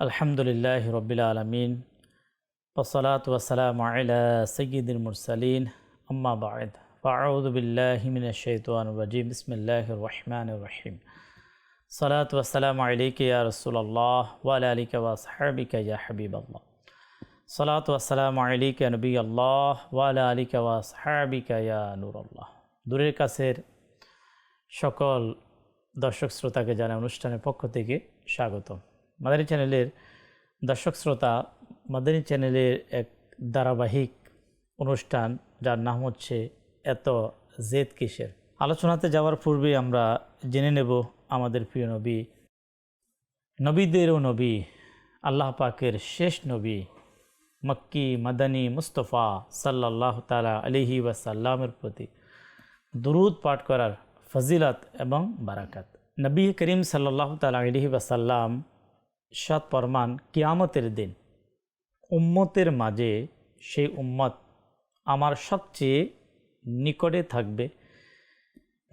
আলহামদুলিল্লাহ রবিল আলমিন ওসলাত ওসালাম আলা সৈয়দুল মুরসালিন আম্মা বাদ ফাউদ বিল্লাহ মিন শৈতান রাজিম বিসমিল্লাহ রহমান রহিম সালাত ওসালাম আলিক ইয়া রসুল্লাহ ওয়াল আলিক ওয়াসহাবিকা ইয়া হাবিব আল্লাহ সালাত ওয়াসালাম আলিক নবী আল্লাহ ওয়াল আলিক ওয়াসহাবিকা ইয়া নূর আল্লাহ দূরের কাছের সকল দর্শক শ্রোতাকে জানা অনুষ্ঠানের পক্ষ থেকে স্বাগতম মাদানী চ্যানেলের দর্শক শ্রোতা, মাদানী চ্যানেলের এক ধারাবাহিক অনুষ্ঠান, যার নাম হচ্ছে এত জেদ কিসের? আলোচনাতে যাওয়ার পূর্বে আমরা জেনে নেব আমাদের প্রিয় নবী, নবীদেরও নবী, আল্লাহ পাকের শেষ নবী, মক্কি মাদানী মুস্তফা সাল্লাহ তালা আলিহি ওয়াসাল্লামের প্রতি। দুরুদ পাঠ করার ফজিলত এবং বারাকাত। নবী করিম সাল্লাহ তালা আলিহি ওয়াসাল্লাম সাত ফরমান কিয়ামতের দিন। উম্মতের মাঝে সেই উম্মত আমার সবচেয়ে নিকটে থাকবে।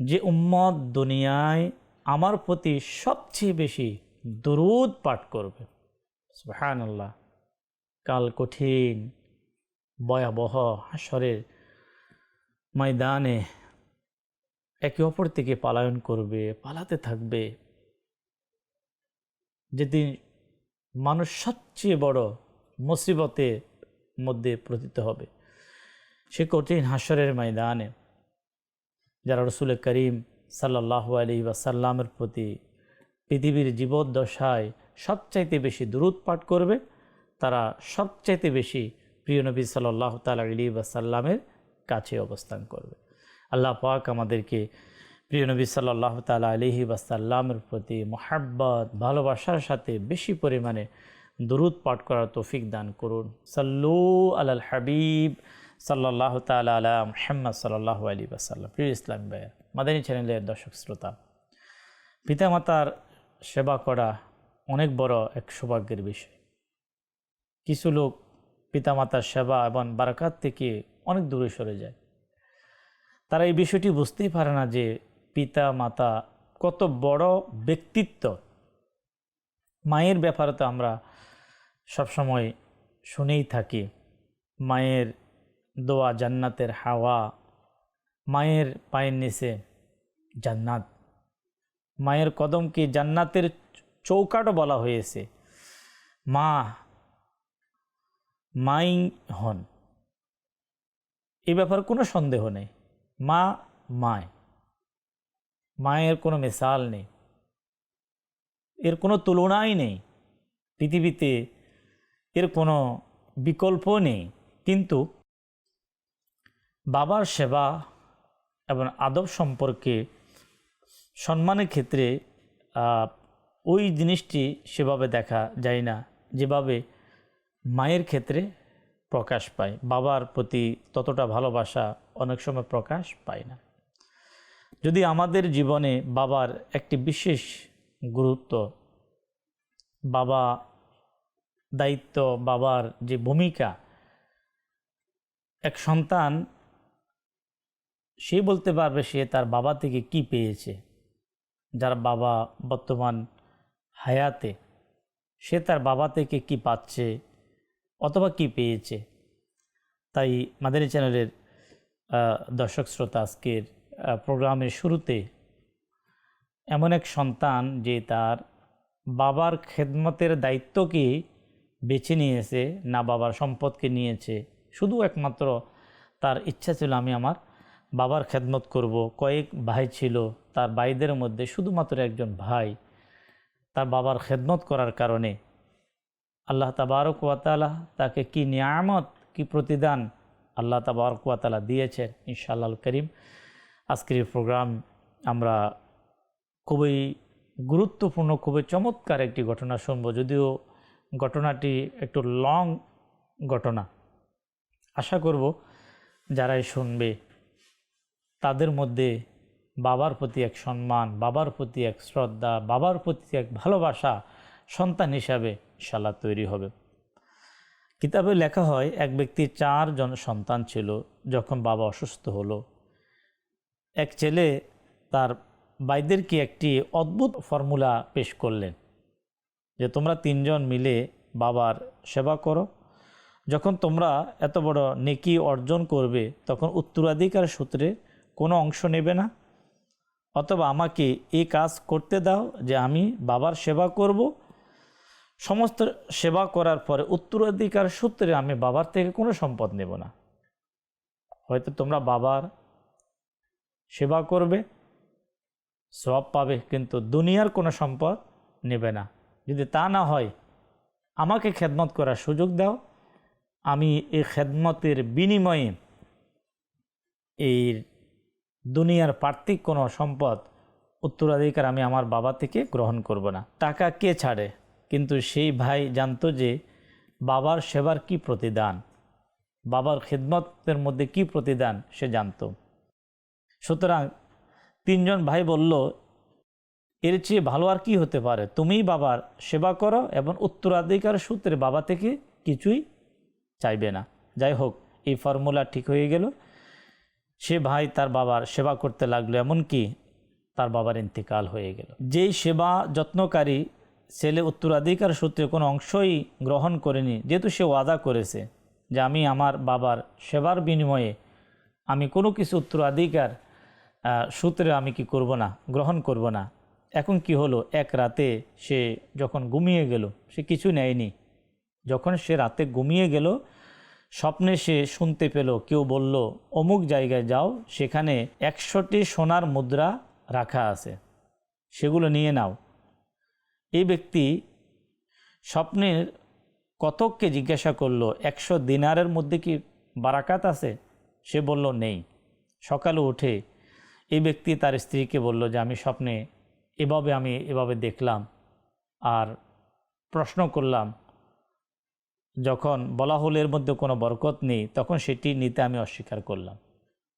যে উম্মত দুনিয়ায় আমার প্রতি সবচেয়ে বেশি দরুদ পাঠ করবে। সুহান আল্লাহ কাল কঠিন, ভয়াবহ হাসরের ময়দানে একে অপর থেকে পালায়ন করবে, পালাতে থাকবে। যেদিন মানুষ সবচেয়ে বড় মুসিবতের মধ্যে প্রতীত হবে। সে কঠিন হাসরের ময়দানে যারা রসুল করিম সাল্লাহ আলী ওয়াসাল্লামের প্রতি পৃথিবীর জীবদ্দশায় সবচাইতে বেশি দূরত পাঠ করবে, তারা সবচাইতে বেশি প্রিয় নবী সাল্লাহ তাল আলী ওয়াসাল্লামের কাছে অবস্থান করবে। আল্লাহ পাক আমাদেরকে প্রিয় নবী সাল্লাহ তালা আলিহি ওয়াসাল্লামের প্রতি মোহাব্বত, ভালোবাসার সাথে বেশি পরিমাণে দুরুদ পাঠ করার তৌফিক দান করুন। সাল্লু আল হাবিব সাল্লাহ তালা আলা মোহাম্মদ সাল্লাহ আলী ওয়াসাল্লাম। প্রিয় ইসলাম ভাইয়া মাদানী চ্যানেলের দর্শক শ্রোতা, পিতামাতার সেবা করা অনেক বড় এক সৌভাগ্যের বিষয়। কিছু লোক পিতামাতার সেবা এবং বারাকাত থেকে অনেক দূরে সরে যায়। তারা এই বিষয়টি বুঝতেই পারে না যে পিতা মাতা কত বড় ব্যক্তিত্ব। মায়ের ব্যাপারে তো আমরা সবসময় শুনেই থাকি। মায়ের দোয়া জান্নাতের হাওয়া, মায়ের পায়ের নিচে জান্নাত। মায়ের কদমকে জান্নাতের চৌকাটও বলা হয়েছে। মা, মাই হন। এ ব্যাপারে কোনো সন্দেহ নেই। মা মায় মায়ের কোনো মিসাল নেই। এর কোনো তুলনাই নেই। পৃথিবীতে এর কোনো বিকল্প নেই। কিন্তু বাবার সেবা এবং আদব সম্পর্কে সম্মানের ক্ষেত্রে ওই জিনিসটি সেভাবে দেখা যায় না, যেভাবে মায়ের ক্ষেত্রে প্রকাশ পায়। বাবার প্রতি ততটা ভালোবাসা অনেক সময় প্রকাশ পায় না। যদি আমাদের জীবনে বাবার একটি বিশেষ গুরুত্ব, বাবা দায়িত্ব, বাবার যে ভূমিকা, এক সন্তান সে বলতে পারবে সে তার বাবা থেকে কি পেয়েছে। যার বাবা বর্তমান হায়াতে, সে তার বাবা থেকে কি পাচ্ছে অথবা কি পেয়েছে। তাই মাদানী চ্যানেলের দর্শক শ্রোতা আজকের প্রোগ্রামের শুরুতে এমন এক সন্তান যে তার বাবার খেদমতের দায়িত্বকে বেছে নিয়েছে, না বাবার সম্পদকে নিয়েছে। শুধু একমাত্র তার ইচ্ছা ছিল, আমি আমার বাবার খেদমত করব। কয়েক ভাই ছিল তার ভাইদের মধ্যে, শুধুমাত্র একজন ভাই তার বাবার খেদমত করার কারণে। আল্লাহ তাবারক ওয়াতালা তাকে কি নিয়ামত, কি প্রতিদান আল্লাহ তাবারক ওয়াতালা দিয়েছেন, ইনশাআল্লাহ করিম আজকের প্রোগ্রাম আমরা খুবই গুরুত্বপূর্ণ, খুবই চমৎকার একটি ঘটনা শুনব। যদিও ঘটনাটি একটু লং ঘটনা। আশা করব যারাই শুনবে, তাদের মধ্যে বাবার প্রতি এক সম্মান, বাবার প্রতি এক শ্রদ্ধা, বাবার প্রতি এক ভালোবাসা সন্তান হিসাবে ইনশাল্লাহ তৈরি হবে। কিতাবে লেখা হয়, এক ব্যক্তির চারজন সন্তান ছিল, যখন বাবা অসুস্থ হলো। এক ছেলে তার বাইদেরকে একটি অদ্ভুত ফর্মুলা পেশ করলেন যে তোমরা তিনজন মিলে বাবার সেবা করো। যখন তোমরা এত বড় নেকি অর্জন করবে, তখন উত্তরাধিকার সূত্রে কোনো অংশ নেবে না। অথবা আমাকে এই কাজ করতে দাও যে আমি বাবার সেবা করব। সমস্ত সেবা করার পরে উত্তরাধিকার সূত্রে আমি বাবার থেকে কোনো সম্পদ নেব না। হয়তো তোমরা বাবার সেবা করবে, সব পাবে, কিন্তু দুনিয়ার কোনো সম্পদ নেবে না। যদি তা না হয়, আমাকে খেদমত করার সুযোগ দাও। আমি এই খেদমতের বিনিময়ে এই দুনিয়ার পার্থিক কোনো সম্পদ, উত্তরাধিকার আমি আমার বাবা থেকে গ্রহণ করব না। টাকা কে ছাড়ে? কিন্তু সেই ভাই জানতো যে বাবার সেবার কি প্রতিদান, বাবার খেদমতের মধ্যে কি প্রতিদান, সে জানতো। সুতরাং তিনজন ভাই বলল, এর চেয়ে ভালো আর কি হতে পারে? তুমিই বাবার সেবা করো এবং উত্তরাধিকার সূত্রে বাবা থেকে কিছুই চাইবে না। যাই হোক, এই ফর্মুলা ঠিক হয়ে গেল। সে ভাই তার বাবার সেবা করতে লাগল, এমনকি তার বাবার ইন্তেকাল হয়ে গেল। যেই সেবা যত্নকারী ছেলে উত্তরাধিকার সূত্রে কোনো অংশই গ্রহণ করেনি, যেহেতু সে ওয়াদা করেছে যে, আমি আমার বাবার সেবার বিনিময়ে আমি কোনো কিছু উত্তরাধিকার সূত্রে আমি কি করব না? গ্রহণ করব না। এখন কি হলো? এক রাতে সে যখন ঘুমিয়ে গেল, সে কিছু নেয়নি। যখন সে রাতে ঘুমিয়ে গেল, স্বপ্নে সে শুনতে পেল, কেউ বলল, অমুক জায়গায় যাও, সেখানে একশোটি সোনার মুদ্রা রাখা আছে। সেগুলো নিয়ে নাও। এই ব্যক্তি স্বপ্নের কতককে জিজ্ঞাসা করল, একশো দিনারের মধ্যে কি বারাকাত আছে? সে বলল, নেই। সকালে উঠে এই ব্যক্তি তার স্ত্রীকে বলল যে, আমি স্বপ্নে এভাবে আমি এভাবে দেখলাম আর প্রশ্ন করলাম, যখন বলা এর মধ্যে কোনো বরকত নেই, তখন সেটি নিতে আমি অস্বীকার করলাম।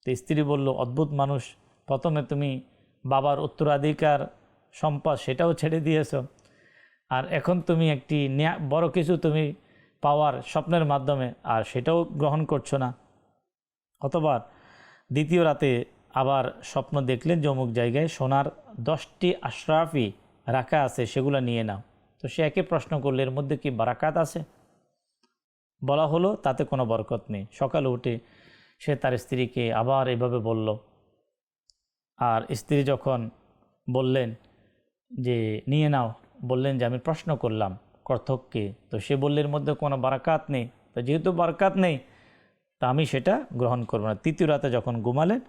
তো স্ত্রী বলল, অদ্ভুত মানুষ, প্রথমে তুমি বাবার উত্তরাধিকার সম্পদ সেটাও ছেড়ে দিয়েছ আর এখন তুমি একটি বড় কিছু তুমি পাওয়ার স্বপ্নের মাধ্যমে আর সেটাও গ্রহণ করছ না। অথবা দ্বিতীয় রাতে আবার স্বপ্ন দেখলেন যে অমুক জায়গায় সোনার দশটি আশরাফি রাখা আছে, সেগুলো নিয়ে নাও। তো সে একে প্রশ্ন করলে, এর মধ্যে কি বারাকাত আছে? বলা হলো, তাতে কোনো বরকত নেই। সকালে উঠে সে তার স্ত্রীকে আবার এভাবে বলল। আর স্ত্রী যখন বললেন যে, নিয়ে নাও। বললেন যে, আমি প্রশ্ন করলাম কর্থককে তো সে বললে, এর মধ্যে কোনো বারাকাত নেই। তো যেহেতু বারাকাত নেই, তা আমি সেটা গ্রহণ করব না। তৃতীয় রাতে যখন ঘুমালেন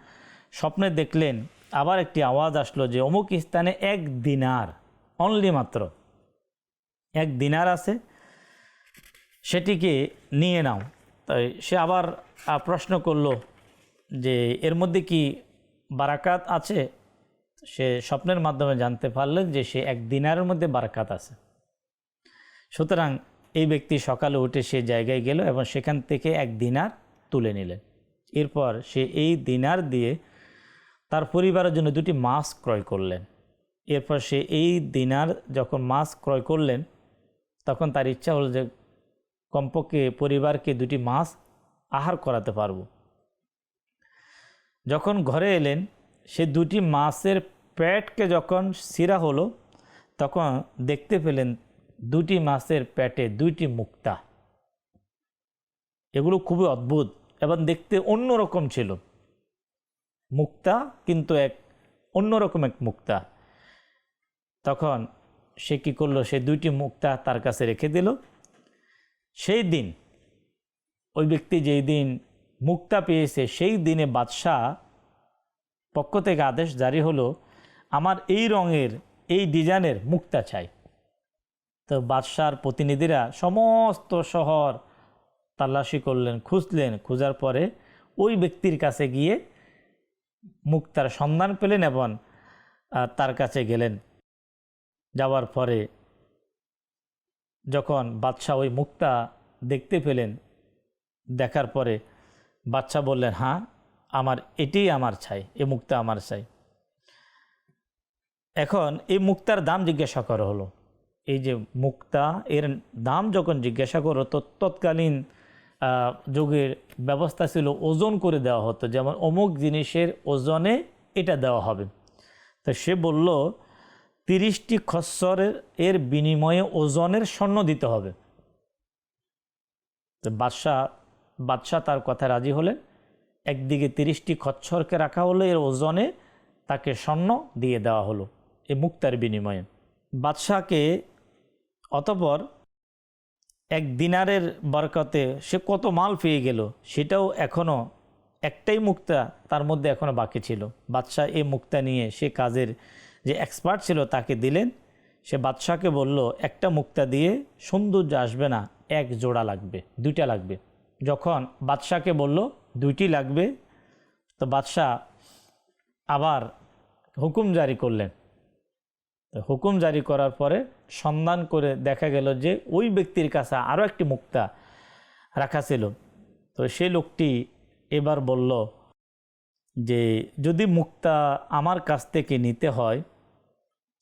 স্বপ্নে দেখলেন, আবার একটি আওয়াজ আসলো যে অমুক স্থানে এক দিনার অনলি মাত্র। এক দিনার আছে, সেটিকে নিয়ে নাও। তাই সে আবার প্রশ্ন করল যে এর মধ্যে কি বারাকাত আছে? সে স্বপ্নের মাধ্যমে জানতে পারলেন যে সে এক দিনারের মধ্যে বারাকাত আছে। সুতরাং এই ব্যক্তি সকালে উঠে সে জায়গায় গেল এবং সেখান থেকে এক দিনার তুলে নিলেন। এরপর সে এই দিনার দিয়ে তার পরিবারের জন্য দুটি মাছ ক্রয় করলেন। এরপর সে এই দিনার যখন মাছ ক্রয় করলেন, তখন তার ইচ্ছা হলো যে কমপক্ষে পরিবারকে দুটি মাছ আহার করাতে পারব। যখন ঘরে এলেন, সে দুটি মাছের পেটকে যখন সিরা হলো, তখন দেখতে পেলেন দুটি মাছের পেটে দুইটি মুক্তা। এগুলো খুবই অদ্ভুত এবং দেখতে অন্যরকম ছিল। মুক্তা, কিন্তু এক অন্যরকম এক মুক্তা। তখন সে কী করল? সে দুইটি মুক্তা তার কাছে রেখে দিল। সেই দিন, ওই ব্যক্তি যেই দিন মুক্তা পেয়েছে, সেই দিনে বাদশাহ পক্ষ থেকে আদেশ জারি হলো, আমার এই রঙের, এই ডিজাইনের মুক্তা চাই। তো বাদশার প্রতিনিধিরা সমস্ত শহর তাল্লাশি করলেন, খুঁজলেন। খোঁজার পরে ওই ব্যক্তির কাছে গিয়ে মুক্তার সন্ধান পেলেন এবং তার কাছে গেলেন। যাওয়ার পরে যখন বাদশাহ ওই মুক্তা দেখতে পেলেন, দেখার পরে বাচ্চা বললেন হ্যাঁ আমার এটাই আমার চাই, এ মুক্তা আমার চাই। এখন এই মুক্তার দাম জিজ্ঞাসা করা হলো। এই যে মুক্তা, এর দাম যখন জিজ্ঞাসা করো তো তৎকালীন যুগের ব্যবস্থা ছিল ওজন করে দেওয়া হতো। যেমন অমুক জিনিসের ওজনে এটা দেওয়া হবে। তো সে বলল, তিরিশটি খচ্চরের এর বিনিময়ে ওজনের স্বর্ণ দিতে হবে। তো বাদশাহ বাদশাহ তার কথা রাজি হলেন। একদিকে তিরিশটি খচ্ছরকে রাখা হলো, এর ওজনে তাকে স্বর্ণ দিয়ে দেওয়া হলো, এ মুক্তার বিনিময়ে। বাদশাহকে অতপর এক দিনারের বরকতে সে কত মাল পেয়ে গেল, সেটাও এখনও একটাই মুক্তা তার মধ্যে এখনও বাকি ছিল। বাদশাহ এই মুক্তা নিয়ে সে কাজের যে এক্সপার্ট ছিল তাকে দিলেন। সে বাদশাহকে বলল, একটা মুক্তা দিয়ে সৌন্দর্য আসবে না, এক জোড়া লাগবে, দুইটা লাগবে। যখন বাদশাহকে বলল, দুইটি লাগবে? তো বাদশাহ আবার হুকুম জারি করলেন। হুকুম জারি করার পরে সন্ধান করে দেখা গেল যে ওই ব্যক্তির কাছে আরও একটি মুক্তা রাখা ছিল। তো সেই লোকটি এবার বলল যে, যদি মুক্তা আমার কাছ থেকে নিতে হয়,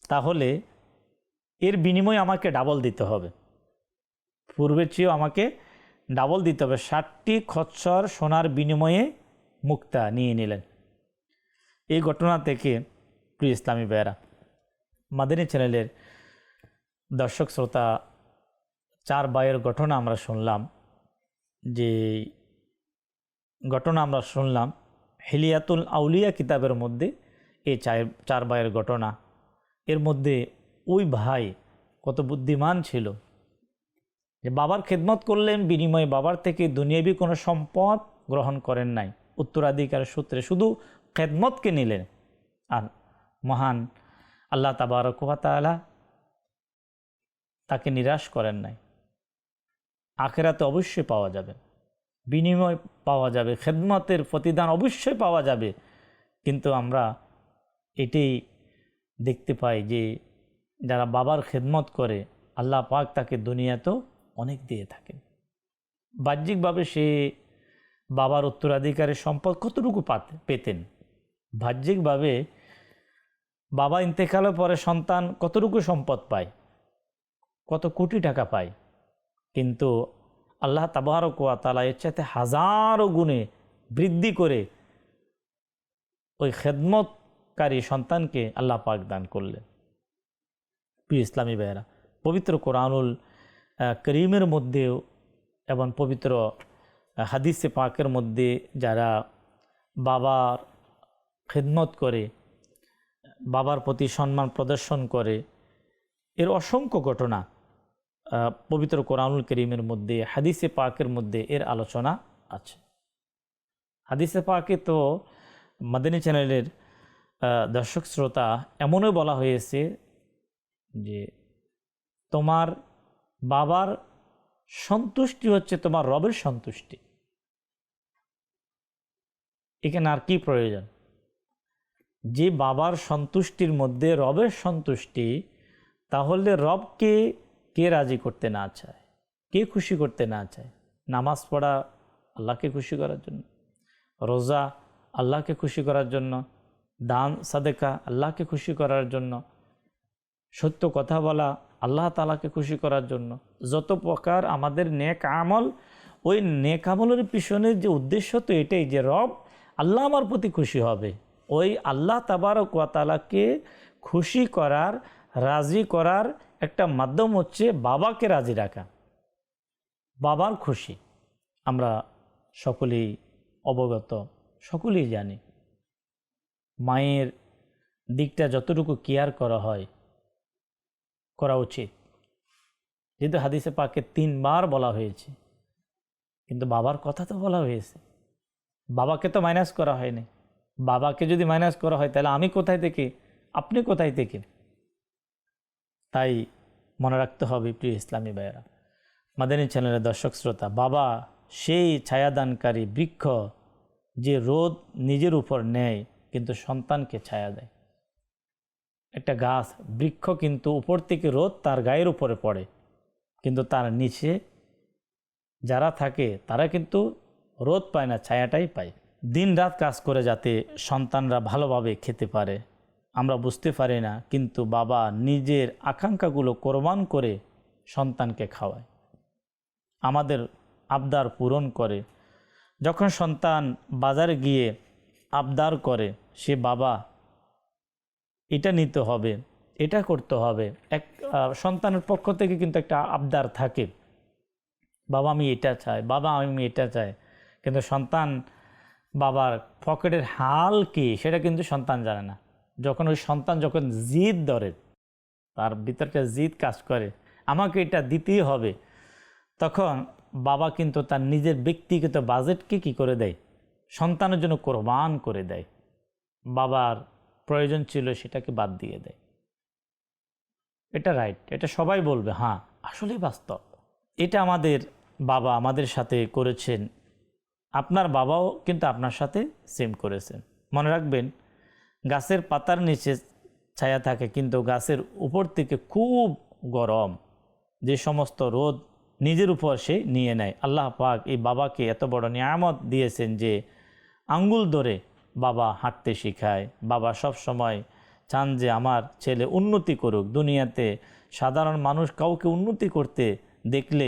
তাহলে এর বিনিময়ে আমাকে ডাবল দিতে হবে। পূর্বের চেয়েও আমাকে ডাবল দিতে হবে। ষাটটি খচ্চর সোনার বিনিময়ে মুক্তা নিয়ে নিলেন। এই ঘটনা থেকে প্রিয় ইসলামী বেয়ারা মাদানী চ্যানেলের দর্শক শ্রোতা চার বায়ের ঘটনা আমরা শুনলাম, যে ঘটনা আমরা শুনলাম হেলিয়াতুল আউলিয়া কিতাবের মধ্যে এই চার চার ভাইয়ের ঘটনা। এর মধ্যে ওই ভাই কত বুদ্ধিমান ছিল, যে বাবার খেদমত করলেন, বিনিময়ে বাবার থেকে দুনিয়াবি কোনো সম্পদ গ্রহণ করেন নাই। উত্তরাধিকার সূত্রে শুধু খেদমতকে নিলেন। আর মহান আল্লাহ তাবারকালা তাকে নিরাশ করেন নাই। আখেরাতে অবশ্যই পাওয়া যাবে। বিনিময় পাওয়া যাবে, খেদমতের প্রতিদান অবশ্যই পাওয়া যাবে। কিন্তু আমরা এটাই দেখতে পাই যে, যারা বাবার খেদমত করে, আল্লাহ পাক তাকে দুনিয়াতেও অনেক দিয়ে থাকেন। বাহ্যিকভাবে সে বাবার উত্তরাধিকারের সম্পদ কতটুকু পাতে, পেতেন? বাহ্যিকভাবে বাবা ইন্তেকালের পরে সন্তান কতটুকু সম্পদ পায়? কত কোটি টাকা পায়? কিন্তু আল্লাহ তাবারকুয়া তালা এর চাইতে হাজারো গুণে বৃদ্ধি করে ওই খেদমতকারী সন্তানকে আল্লাহ পাক দান করলেন। প্রিয় ইসলামী ভাইয়েরা, পবিত্র কোরআনুল করিমের মধ্যেও এবং পবিত্র হাদিসে পাকের মধ্যে যারা বাবার খেদমত করে বাবার প্রতি সম্মান প্রদর্শন করে। এর অসংখ্য ঘটনা পবিত্র কোরআনুল করিমের মধ্যে, হাদিসে পাকের মধ্যে এর আলোচনা আছে। হাদিসে পাকে তো মাদিনী চ্যানেলের দর্শক শ্রোতা এমনও বলা হয়েছে যে তোমার বাবার সন্তুষ্টি হচ্ছে তোমার রবের সন্তুষ্টি। এখানে আর কি প্রয়োজন? যে বাবার সন্তুষ্টির মধ্যে রবের সন্তুষ্টি, তাহলে রবকে কে রাজি করতে না চায়? কে খুশি করতে না চায়? নামাজ পড়া আল্লাহকে খুশি করার জন্য? রোজা আল্লাহকে খুশি করার জন্য? দান, সাদেকা আল্লাহকে খুশি করার জন্য? সত্য কথা বলা আল্লাহ তালাকে খুশি করার জন্য? যত প্রকার আমাদের নেক আমল, ওই নেক আমলের পিছনে যে উদ্দেশ্য তো এটাই যে রব আল্লাহ আমার প্রতি খুশি হবে। ওই আল্লাহ তাবারক তালাকে খুশি করার, রাজি করার একটা মাধ্যম হচ্ছে বাবাকে রাজি রাখা। বাবার খুশি। আমরা সকলেই অবগত, সকলেই জানি। মায়ের দিকটা যতটুকু কেয়ার করা হয়, করা উচিত। যেহেতু হাদিসে পাকে তিনবার বলা হয়েছে, কিন্তু বাবার কথা তো বলা হয়েছে। বাবাকে তো মাইনাস করা হয়নি। বাবাকে যদি মাইনাস করা হয়, তাহলে আমি কোথায় থেকে? আপনি কোথায় থেকে? তাই মনে রাখতে হবে প্রিয় ইসলামী ভাইয়েরা। মাদানী চ্যানেলের দর্শক শ্রোতা, বাবা সেই ছায়াদানকারী বৃক্ষ যে রোদ নিজের উপর নেয়, কিন্তু সন্তানকে ছায়া দেয়। একটা গাছ, বৃক্ষ কিন্তু উপর থেকে রোদ তার গায়ের উপরে পড়ে, কিন্তু তার নিচে যারা থাকে, তারা কিন্তু রোদ পায় না, ছায়াটাই পায়। দিন রাত কাজ করে যাতে সন্তানরা ভালোভাবে খেতে পারে। আমরা বুঝতে পারি না, কিন্তু বাবা নিজের আকাঙ্ক্ষাগুলো কোরবান করে সন্তানকে খাওয়ায়। আমাদের আবদার পূরণ করে। যখন সন্তান বাজারে গিয়ে আবদার করে, সে বাবা, এটা নিতে হবে, এটা করতে হবে। এক সন্তানের পক্ষ থেকে কিন্তু একটা আবদার থাকে। বাবা, আমি এটা চাই, বাবা, আমি এটা চাই। কিন্তু সন্তান বাবার পকেটের হাল কি, সেটা কিন্তু সন্তান জানে না। যখন ওই সন্তান যখন জিদ ধরে, তার ভিতরটা জিদ কাজ করে, আমাকে এটা দিতেই হবে। তখন বাবা কিন্তু তার নিজের ব্যক্তিগত বাজেটকে কি করে দেয়? সন্তানের জন্য কোরবান করে দেয়। বাবার প্রয়োজন ছিল সেটাকে বাদ দিয়ে দেয়। এটা রাইট এটা সবাই বলবে হ্যাঁ আসলেই বাস্তব। এটা আমাদের বাবা আমাদের সাথে করেছেন আপনার বাবাও কিন্তু আপনার সাথে সেম করেছেন। মনে রাখবেন, গাছের পাতার নিচে ছায়া থাকে কিন্তু গাছের উপর থেকে খুব গরম, যে সমস্ত রোদ নিজের উপর সে নিয়ে নেয়। আল্লাহ পাক এই বাবাকে এত বড় নিয়ামত দিয়েছেন যে আঙ্গুল ধরে বাবা হাঁটতে শেখায়। বাবা সব সময় চান যে আমার ছেলে উন্নতি করুক। দুনিয়াতে সাধারণ মানুষ কাউকে উন্নতি করতে দেখলে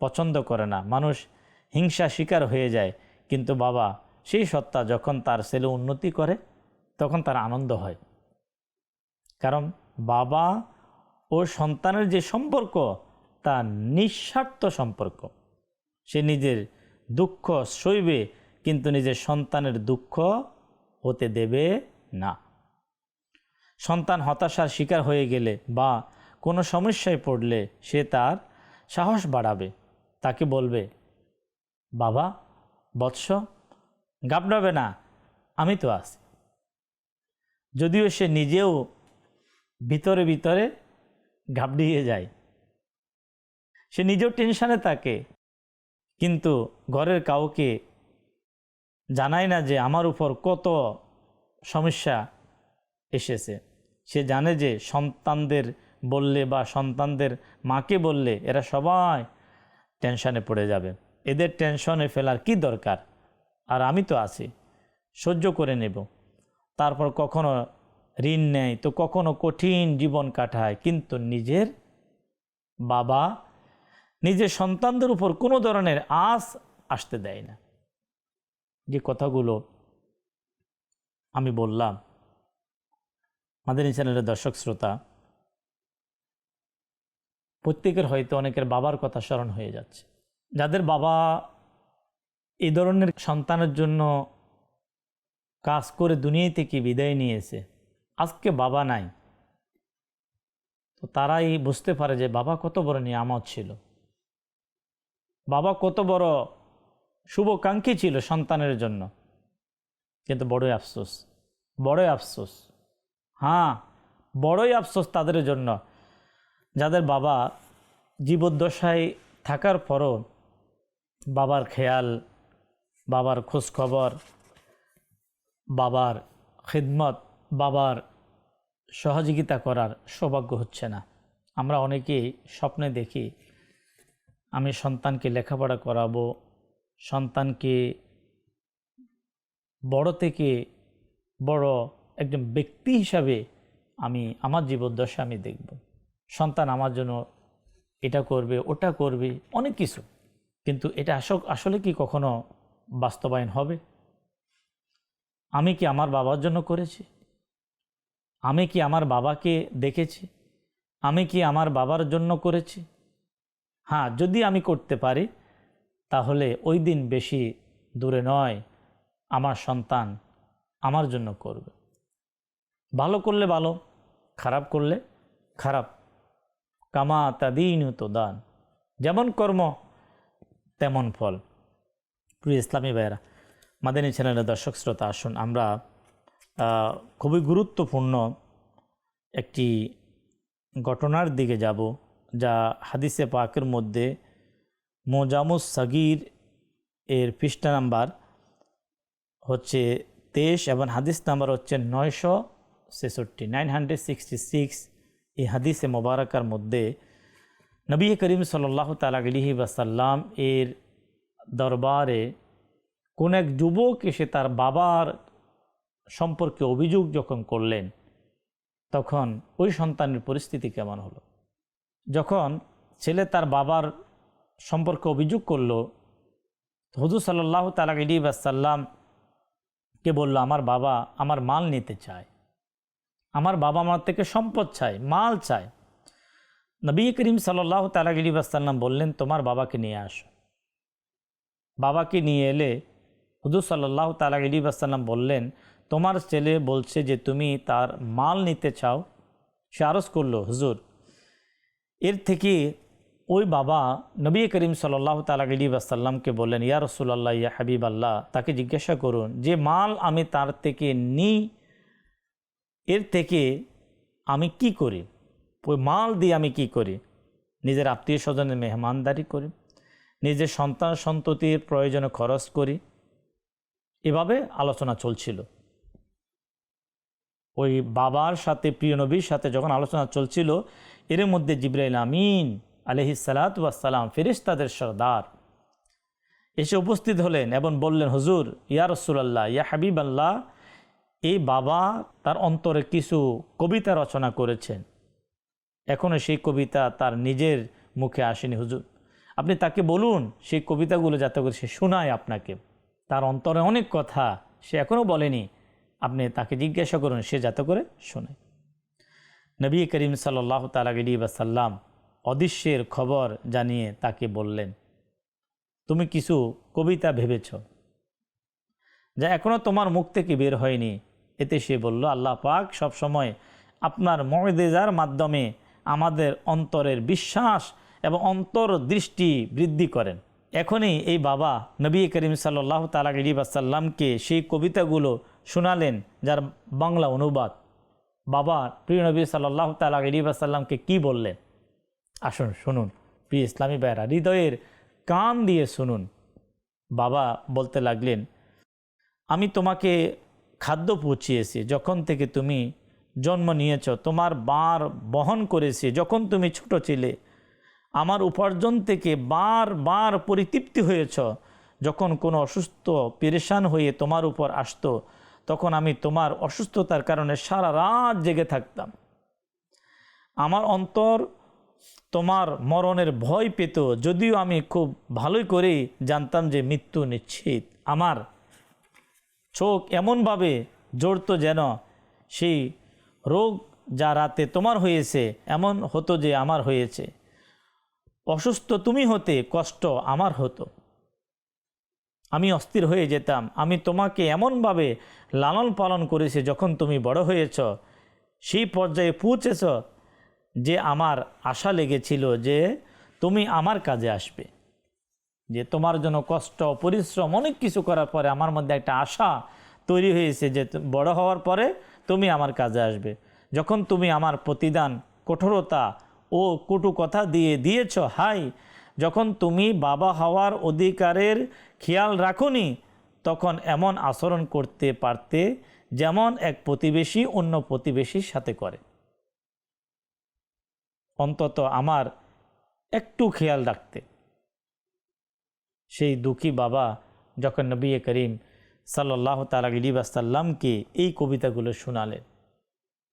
পছন্দ করে না। মানুষ হিংসা শিকার হয়ে যায়। কিন্তু বাবা, সেই সত্তা যখন তার ছেলে উন্নতি করে, তখন তার আনন্দ হয়। কারণ বাবা ও সন্তানের যে সম্পর্ক, তা নিঃস্বার্থ সম্পর্ক। সে নিজের দুঃখ সইবে, কিন্তু নিজের সন্তানের দুঃখ হতে দেবে না। সন্তান হতাশার শিকার হয়ে গেলে বা কোনো সমস্যায় পড়লে সে তার সাহস বাড়াবে। তাকে বলবে বাবা, বৎস, গাবড়াবে না, আমি তো আছি। যদিও সে নিজেও ভিতরে ভিতরে ঘাবড়িয়ে যায়। সে নিজেও টেনশানে থাকে, কিন্তু ঘরের কাউকে জানায় না যে আমার উপর কত সমস্যা এসেছে। সে জানে যে সন্তানদের বললে বা সন্তানদের মাকে বললে এরা সবাই টেনশানে পড়ে যাবে। এদের টেনশনে ফেলার কি দরকার? আর আমি তো আছি, সহ্য করে নেব। তারপর কখনো ঋণ নেয়, তো কখনো কঠিন জীবন কাটায়, কিন্তু নিজের বাবা নিজের সন্তানদের উপর কোনো ধরনের আশ আসতে দেয় না। যে কথাগুলো আমি বললাম, আমাদের চ্যানেলের দর্শক শ্রোতা, প্রত্যেকের হয়তো অনেকের বাবার কথা স্মরণ হয়ে যাচ্ছে। যাদের বাবা এই ধরনের সন্তানের জন্য কাজ করে দুনিয়া থেকে বিদায় নিয়েছে, আজকে বাবা নাই। তো তারাই বুঝতে পারে যে বাবা কত বড় নিয়ামত ছিল। বাবা কত বড় শুভকাঙ্ক্ষী ছিল সন্তানের জন্য। কিন্তু বড়ই আফসোস বড়ই আফসোস। হ্যাঁ বড়ই আফসোস তাদের জন্য। যাদের বাবা জীবদ্দশায় থাকার পরও বাবার খেয়াল, বাবার খোঁজখবর, বাবার খিদমত, বাবার সহযোগিতা করার সৌভাগ্য হচ্ছে না। আমরা অনেকেই স্বপ্নে দেখি, আমি সন্তানকে লেখাপড়া করাবো, সন্তানকে বড় থেকে বড় একজন ব্যক্তি হিসাবে আমি, আমার জীবদ্দশা আমি দেখব। সন্তান আমার জন্য এটা করবে, ওটা করবে, অনেক কিছু। কিন্তু এটা আসলে কি কখনো বাস্তবায়ন হবে? আমি কি আমার বাবার জন্য করেছি? আমি কি আমার বাবাকে দেখেছি? আমি কি আমার বাবার জন্য করেছি? হ্যাঁ যদি আমি করতে পারি, তাহলে ওই দিন বেশি দূরে নয়, আমার সন্তান আমার জন্য করবে। ভালো করলে ভালো, খারাপ করলে খারাপ। কামা তাদিন তো দান যেমন কর্ম তেমন ফল। প্রিয় ইসলামী ভাইয়েরা, মাদানী চ্যানেলের দর্শক শ্রোতা, আসুন আমরা খুবই গুরুত্বপূর্ণ একটি ঘটনার দিকে যাব, যা হাদিসে পাকের মধ্যে মোজামুস সাগির এর পৃষ্ঠা নাম্বার হচ্ছে তেইশ এবং হাদিস নাম্বার হচ্ছে নয়শো ছেষট্টি, নাইন হান্ড্রেড সিক্সটি সিক্স। এই হাদিসে মোবারকার মধ্যে নবী করিম সাল্লাহ তালা আলহি বাসাল্লাম এর দরবারে কোন এক যুবক এসে তার বাবার সম্পর্কে অভিযোগ যখন করলেন, তখন ওই সন্তানের পরিস্থিতি কেমন হলো? যখন ছেলে তার বাবার সম্পর্কে অভিযোগ করল হজু সাল্লাহ তালা আলী বাসাল্লামকে বলল, আমার বাবা আমার মাল নিতে চায়। আমার বাবা মার থেকে সম্পদ চায়, মাল চায়। নবী করিম সাল্লাহ তালাগিলি বাসাল্লাম বললেন, তোমার বাবাকে নিয়ে আসো। বাবাকে নিয়ে এলে হুজুর সাল্লাহ তালাগিলি বাসাল্লাম বললেন, তোমার ছেলে বলছে যে তুমি তার মাল নিতে চাও। সে আরজ করল, হুজুর, এর থেকে ওই বাবা নবী করিম সাল্লাহ তালাগিলি বাসাল্লামকে বললেন, ইয়া রসুল্লাহ ইয়া হাবিব আল্লাহ তাকে জিজ্ঞাসা করুন, যে মাল আমি তার থেকে নিই, এর থেকে আমি কি করি? মাল দিয়ে আমি কি করি? নিজের আত্মীয় স্বজনের মেহমানদারি করি, নিজের সন্তান সন্ততির প্রয়োজনে খরচ করি। এভাবে আলোচনা চলছিল। ওই বাবার সাথে, প্রিয় নবীর সাথে যখন আলোচনা চলছিল, এর মধ্যে জিব্রাইল আমিন আলহিসালাতাম ফেরিস্তাদের সর্দার এসে উপস্থিত হলেন এবং বললেন, হুজুর, ইয়া রসুলাল্লাহ, ইয়া হাবিব আল্লাহ এই বাবা তার অন্তরে কিছু কবিতা রচনা করেছেন। এখনও সেই কবিতা তার নিজের মুখে আসেনি, হুজুর। আপনি তাকে বলুন, সেই কবিতাগুলো যাতে করে সে শোনায় আপনাকে। তার অন্তরে অনেক কথা সে এখনও বলেনি। আপনি তাকে জিজ্ঞাসা করুন, সে যাতে করে শোনে। নবী করিম সাল্লাহ তালাগিলি বাসাল্লাম অদৃশ্যের খবর জানিয়ে তাকে বললেন, তুমি কিছু কবিতা ভেবেছ যা এখনও তোমার মুখ থেকে বের হয়নি? এতে সে বলল, আল্লাহ পাক সবসময় আপনার ময়দেজার মাধ্যমে আমাদের অন্তরের বিশ্বাস এবং অন্তর দৃষ্টি বৃদ্ধি করেন। এখনই এই বাবা নবী করিম সাল্লাহ তালাগিরি বাসাল্লামকে সেই কবিতাগুলো শোনালেন যার বাংলা অনুবাদ। বাবা প্রিয় নবী সাল্লাহ তালাগিরি বাসাল্লামকে কি বললেন? আসুন শুনুন, প্রিয় ইসলামী ভাইরা হৃদয়ের কান দিয়ে শুনুন। বাবা বলতে লাগলেন, আমি তোমাকে খাদ্য পৌঁছিয়েছি যখন থেকে তুমি জন্ম নিয়েছ, তোমার বার বহন করেছে, যখন তুমি ছোট ছিলে, আমার উপার্জন থেকে বার বার পরিতৃপ্তি হয়েছ। যখন কোনো অসুস্থ পেরেশান হয়ে তোমার উপর আসতো, তখন আমি তোমার অসুস্থতার কারণে সারা রাত জেগে থাকতাম। আমার অন্তর তোমার মরণের ভয় পেত, যদিও আমি খুব ভালোই করেই জানতাম যে মৃত্যু নিশ্চিত। আমার চোখ এমনভাবে জড়তো যেন সেই রোগ যা রাতে তোমার হয়েছে, এমন হতো যে আমার হয়েছে। অসুস্থ তুমি হতে কষ্ট আমার হতো। আমি অস্থির হয়ে যেতাম। আমি তোমাকে এমনভাবে লালন পালন করেছি যখন তুমি বড় হয়েছ। সেই পর্যায়ে পৌঁছেছ যে আমার আশা লেগেছিল যে তুমি আমার কাজে আসবে। যে তোমার জন্য কষ্ট, পরিশ্রম, অনেক কিছু করার পরে আমার মধ্যে একটা আশা তৈরি হয়েছে যে বড় হওয়ার পরে তুমি আমার কাজে আসবে। যখন তুমি আমার প্রতিদান, কঠোরতা ও কটু কথা দিয়ে দিয়েছ, হাই, যখন তুমি বাবা হওয়ার অধিকারের খেয়াল রাখুনি, তখন এমন আচরণ করতে পারতে যেমন এক প্রতিবেশী অন্য প্রতিবেশীর সাথে করে। অন্তত আমার একটু খেয়াল রাখতে। সেই দুঃখী বাবা যখন নবী করিম সাল্লাহ তালাগিলিবাসাল্লামকে এই কবিতাগুলো শোনালেন।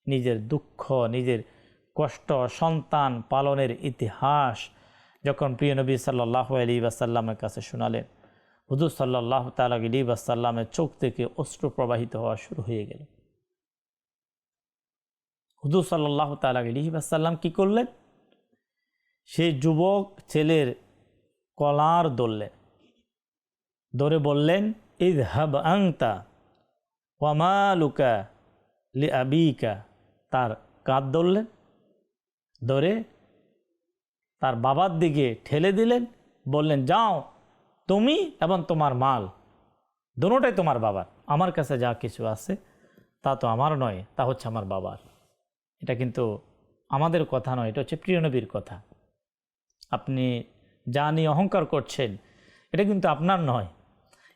নিজের দুঃখ, নিজের কষ্ট, সন্তান পালনের ইতিহাস যখন প্রিয় নবী সাল্লাহ আলী বাসাল্লামের কাছে শোনালেন, হুজুর সাল্লাহ তালাগিলি বাসাল্লামের চোখ থেকে অস্ত্র প্রবাহিত হওয়া শুরু হয়ে গেল। হুজুর সাল্লাহ তালাগিলি বাসাল্লাম কী করলেন? সেই যুবক ছেলের কলার ধরলেন ধরে বললেন ইদ হাব আংতা ওয়ামালুকা লি আবিকা তার কাঁধ ধরলেন, ধরে তার বাবার দিকে ঠেলে দিলেন, বললেন, যাও, তুমি এবং তোমার মাল দুটাই তোমার বাবার। আমার কাছে যা কিছু আছে, তা তো আমার নয়, তা হচ্ছে আমার বাবার। এটা কিন্তু আমাদের কথা নয়, এটা হচ্ছে প্রিয়নবীর কথা। আপনি যা নিয়ে অহংকার করছেন, এটা কিন্তু আপনার নয়।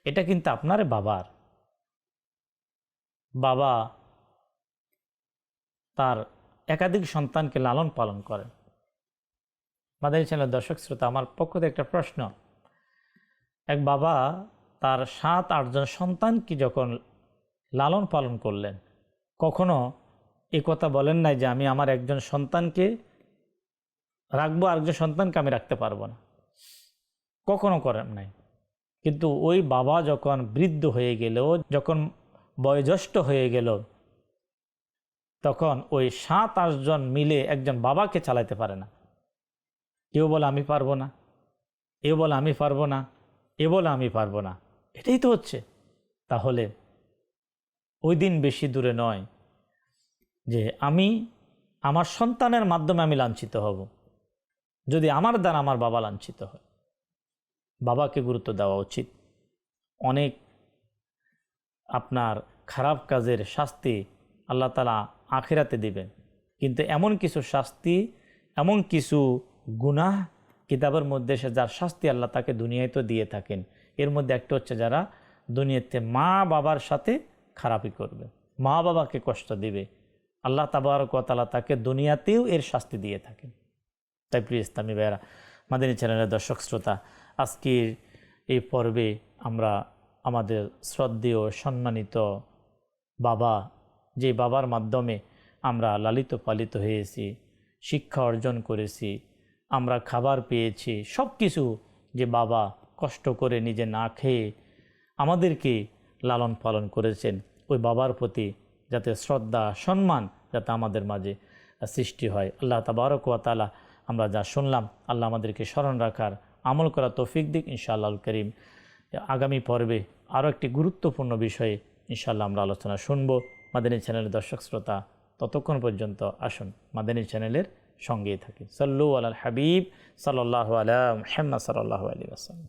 এটা কিন্তু আপনার বাবার। বাবা তার একাধিক সন্তানকে লালন পালন করেন। মাদানী চ্যানেল দর্শক শ্রোতা, আমার পক্ষ থেকে একটা প্রশ্ন। এক বাবা তার সাত আটজন সন্তানকে যখন লালন পালন করলেন, কখনো এ কথা বলেন নাই যে আমি আমার একজন সন্তানকে রাখব, আরেকজন সন্তানকে আমি রাখতে পারব না? কখনো করেন নাই। কিন্তু ওই বাবা যখন বৃদ্ধ হয়ে গেল, যখন বয়োজ্যেষ্ঠ হয়ে গেল, তখন ওই সাত আটজন মিলে একজন বাবাকে চালাইতে পারে না। কেউ বলে, আমি পারব না। এ বলে, আমি পারব না। এ বলে, আমি পারব না। এটাই তো হচ্ছে। তাহলে ওই দিন বেশি দূরে নয় যে আমি আমার সন্তানের মাধ্যমে আমি লাঞ্ছিত হব। যদি আমার দ্বারা আমার বাবা লাঞ্ছিত হয়। বাবাকে গুরুত্ব দেওয়া উচিত। অনেক আপনার খারাপ কাজের শাস্তি আল্লাহ তালা আখেরাতে দিবেন। কিন্তু এমন কিছু শাস্তি, এমন কিছু গুনাহ কিতাবের মধ্যে সে যার শাস্তি আল্লাহ তাকে দুনিয়ায় তো দিয়ে থাকেন। এর মধ্যে একটা হচ্ছে যারা দুনিয়াতে মা বাবার সাথে খারাপই করবে, মা বাবাকে কষ্ট দিবে। আল্লাহ তাবারকতালা তাকে দুনিয়াতেও এর শাস্তি দিয়ে থাকেন। তাই প্রিয় ইসলামী ভাইয়েরা, মাদিনী চ্যানেলের দর্শক, শ্রোতা আজকের এই পর্বে আমরা আমাদের শ্রদ্ধেয় সম্মানিত বাবা, যে বাবার মাধ্যমে আমরা লালিত পালিত হয়েছি, শিক্ষা অর্জন করেছি, আমরা খাবার পেয়েছি সব কিছু যে বাবা কষ্ট করে নিজে না খেয়ে আমাদেরকে লালন পালন করেছেন, ওই বাবার প্রতি যাতে শ্রদ্ধা, সম্মান যাতে আমাদের মাঝে সৃষ্টি হয়। আল্লাহ তাবারক ওয়া আমরা যা শুনলাম, আল্লাহ আমাদেরকে স্মরণ রাখার আমল করা তৌফিক দিক, ইনশাআল্লাহ করিম। আগামী পর্বে আরও একটি গুরুত্বপূর্ণ বিষয়ে ইনশাআল্লাহ আমরা আলোচনা শুনব। মাদানী চ্যানেলের দর্শক শ্রোতা ততক্ষণ পর্যন্ত আসুন মাদানী চ্যানেলের সঙ্গেই থাকি। সাল্লু আল হাবিব সাল্লাহ আলহাম হেম্মা সাল্লাহ আলী আসালাম